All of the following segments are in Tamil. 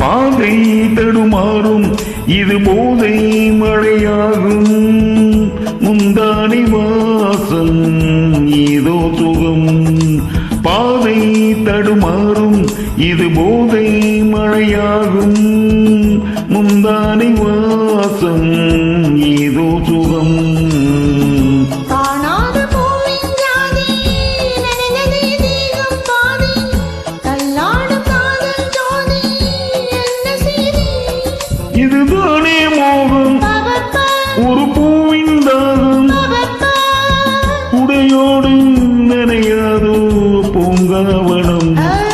பாதை தடுமாறும் இது போதை மழையாகும். முந்தானை வாசம் ஏதோ சுகம். பாதை தடுமாறும் இது போதை மழையாகும். முந்தானை வாசம் ஏதோ சுகம். இதுதானே மோகம்? ஒரு பூவின் தாகம். உடையோடு நனையாதோ பூங்காவனம். அல்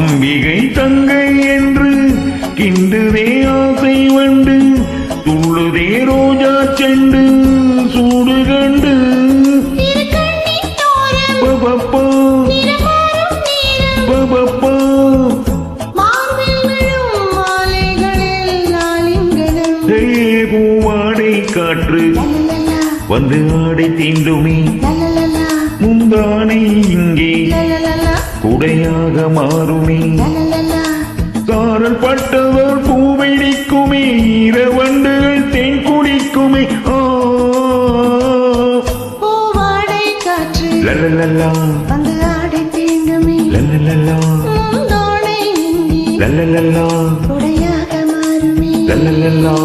அம்பிகை தங்கை என்று கிண்டுதே ஆசை வண்டு துள்ளுதே ரோஜா செண்டு சூடு கண்டு. பபப்பா பபப்பா. பூவாடை காற்று. வந்து ஆடை தீண்டுமே. முந்தானை குடையாக மாறுமே. காரல் பட்டதால் பூவெடிக்குமே ஈரவண்டுகள் தேன் குடிக்குமே ஆ. பூவாடை காற்று லலலலா வந்து ஆடை தீண்டுமே லலலலா தோணை நீங்கி லலலலா கொடையாக மாறுமே. லலலலா